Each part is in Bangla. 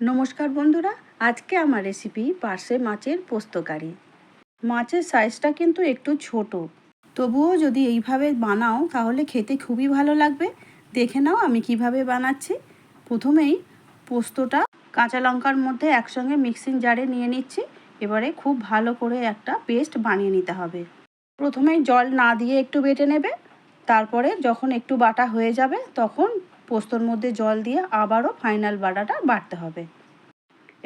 নমস্কার বন্ধুরা, আজকে আমার রেসিপি পার্শে মাছের পোস্তকারি মাছের সাইজটা কিন্তু একটু ছোট। তবুও যদি এইভাবে বানাও, তাহলে খেতে খুবই ভালো লাগবে। দেখে নাও আমি কীভাবে বানাচ্ছি। প্রথমেই পোস্তটা কাঁচা লঙ্কার মধ্যে একসঙ্গে মিক্সিং জারে নিয়ে নিচ্ছি। এবারে খুব ভালো করে একটা পেস্ট বানিয়ে নিতে হবে। প্রথমেই জল না দিয়ে একটু বেটে নেবে। তারপরে যখন একটু বাটা হয়ে যাবে, তখন পোস্তর মধ্যে জল দিয়ে আবারও ফাইনাল বাটাটা বাটতে হবে।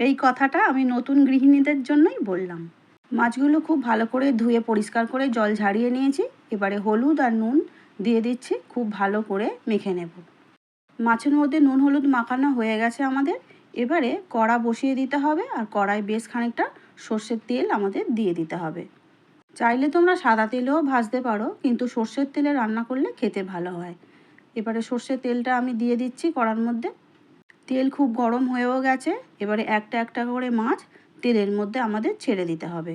এই কথাটা আমি নতুন গৃহিণীদের জন্যই বললাম। মাছগুলো খুব ভালো করে ধুয়ে পরিষ্কার করে জল ঝাড়িয়ে নিয়েছি। এবারে হলুদ আর নুন দিয়ে দিচ্ছি, খুব ভালো করে মেখে নেব। মাছের মধ্যে নুন হলুদ মাখানো হয়ে গেছে আমাদের। এবারে কড়া বসিয়ে দিতে হবে আর কড়াই বেশ খানিকটা সর্ষের তেল আমাদের দিয়ে দিতে হবে। চাইলে তোমরা সাদা তেলেও ভাজতে পারো, কিন্তু সর্ষের তেলে রান্না করলে খেতে ভালো হয়। এবারে সর্ষের তেলটা আমি দিয়ে দিচ্ছি কড়ার মধ্যে। তেল খুব গরম হয়েও গেছে, এবারে একটা একটা করে মাছ তেলের মধ্যে আমাদের ছেড়ে দিতে হবে।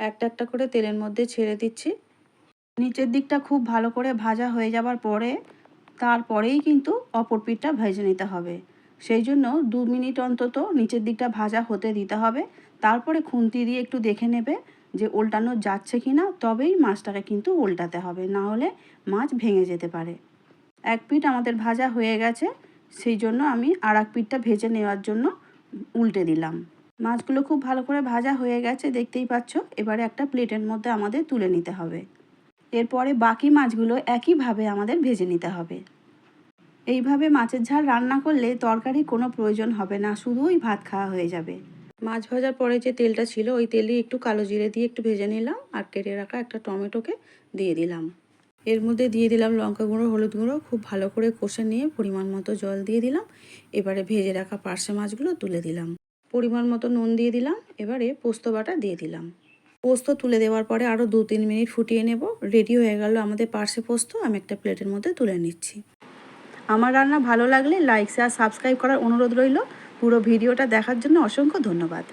একটা একটা করে তেলের মধ্যে ছেড়ে দিচ্ছি। নিচের দিকটা খুব ভালো করে ভাজা হয়ে যাবার পরে তারপরেই কিন্তু অপর পিঠটা ভেজে নিতে হবে। সেই জন্য দু মিনিট অন্তত নিচের দিকটা ভাজা হতে দিতে হবে। তারপরে খুন্তি দিয়ে একটু দেখে নেবে যে উল্টানো যাচ্ছে কি না তবেই মাছটাকে কিন্তু উল্টাতে হবে, না হলে মাছ ভেঙে যেতে পারে। এক পিঠ আমাদের ভাজা হয়ে গেছে, সেই জন্য আমি আর এক পিঠটা ভেজে নেওয়ার জন্য উল্টে দিলাম। মাছগুলো খুব ভালো করে ভাজা হয়ে গেছে, দেখতেই পাচ্ছ? এবারে একটা প্লেটের মধ্যে আমাদের তুলে নিতে হবে। এরপরে বাকি মাছগুলো একইভাবে আমাদের ভেজে নিতে হবে। এইভাবে মাছের ঝাল রান্না করলে তরকারি কোনো প্রয়োজন হবে না শুধুই ভাত খাওয়া হয়ে যাবে। মাছ ভাজার পরে যে তেলটা ছিল, ওই তেলে একটু কালো জিরে দিয়ে একটু ভেজে নিলাম আর কেটে রাখা একটা টমেটোকে দিয়ে দিলাম। এর মধ্যে দিয়ে দিলাম লঙ্কা গুঁড়ো, হলুদ গুঁড়ো, খুব ভালো করে কষে নিয়ে পরিমাণ মতো জল দিয়ে দিলাম। এবারে ভেজে রাখা পার্শে মাছগুলো তুলে দিলাম। পরিমাণ মতো নুন দিয়ে দিলাম। এবারে পোস্ত বাটা দিয়ে দিলাম। পোস্ত তুলে দেওয়ার পরে আরও দু তিন মিনিট ফুটিয়ে নেব। রেডি হয়ে গেল আমাদের পার্শে পোস্ত। আমি একটা প্লেটের মধ্যে তুলে নিচ্ছি। আমার রান্না ভালো লাগলে লাইক, শেয়ার, সাবস্ক্রাইব করার অনুরোধ রইল। পুরো ভিডিওটা দেখার জন্য অসংখ্য ধন্যবাদ।